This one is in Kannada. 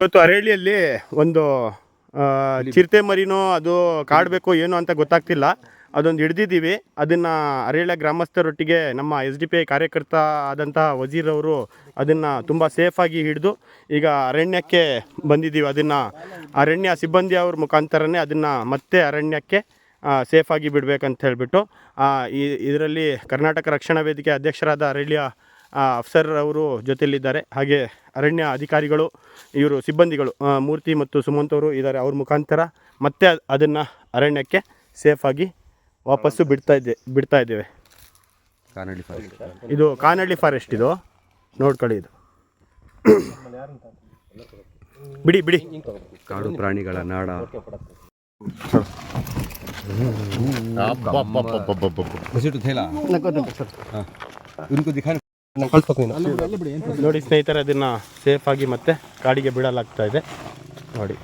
ಇವತ್ತು ಅರಳಿಯಲ್ಲಿ ಒಂದು ಚಿರತೆ ಮರಿನೋ ಅದು ಕಾಡಬೇಕು ಏನೋ ಅಂತ ಗೊತ್ತಾಗ್ತಿಲ್ಲ. ಅದೊಂದು ಹಿಡ್ದಿದ್ದೀವಿ. ಅದನ್ನು ಅರೇಳ ಗ್ರಾಮಸ್ಥರೊಟ್ಟಿಗೆ ನಮ್ಮ ಎಸ್ ಡಿ ಪಿ ಐ ಕಾರ್ಯಕರ್ತ ಆದಂತಹ ವಜೀರ್ ಅವರು ಅದನ್ನು ತುಂಬ ಸೇಫಾಗಿ ಹಿಡಿದು ಈಗ ಅರಣ್ಯಕ್ಕೆ ಬಂದಿದ್ದೀವಿ. ಅದನ್ನು ಅರಣ್ಯ ಸಿಬ್ಬಂದಿ ಅವ್ರ ಮುಖಾಂತರನೇ ಅದನ್ನು ಮತ್ತೆ ಅರಣ್ಯಕ್ಕೆ ಸೇಫಾಗಿ ಬಿಡಬೇಕಂತ ಹೇಳಿಬಿಟ್ಟು ಇದರಲ್ಲಿ ಕರ್ನಾಟಕ ರಕ್ಷಣಾ ವೇದಿಕೆ ಅಧ್ಯಕ್ಷರಾದ ಅರಣ್ಯ ಆ, ಅಫ್ಸರ್ ಅವರು ಜೊತೆಯಲ್ಲಿದ್ದಾರೆ ಹಾಗೆ ಅರಣ್ಯ ಅಧಿಕಾರಿಗಳು ಇವರು ಸಿಬ್ಬಂದಿಗಳು ಆ, ಮೂರ್ತಿ ಮತ್ತು ಸುಮಂತ್ ಅವರು ಇದ್ದಾರೆ ಅವ್ರ ಮುಖಾಂತರ ಮತ್ತೆ ಅದನ್ನು ಅರಣ್ಯಕ್ಕೆ ಸೇಫಾಗಿ ವಾಪಸ್ಸು ಬಿಡ್ತಾ ಇದ್ದೆ ಬಿಡ್ತಾ ಇದ್ದೇವೆ ಕಾನಡಿ ಫಾರೆಸ್ಟ್ ಇದು ಕಾನಹಳ್ಳಿ ಫಾರೆಸ್ಟ್ ಇದು ನೋಡ್ಕೊಳ್ಳಿ ಇದು ಬಿಡಿ ಬಿಡಿ ಕಾಡು ಪ್ರಾಣಿಗಳ ನಾಡ घसीटो थैला हाँ उनको दिखा ನೋಡಿ ಸ್ನೇಹಿತರೆ ಸೇಫ್ ಸೇಫಾಗಿ ಮತ್ತೆ ಕಾಡಿಗೆ ಬಿಡಲಾಗ್ತಾ ಇದೆ. ನೋಡಿ.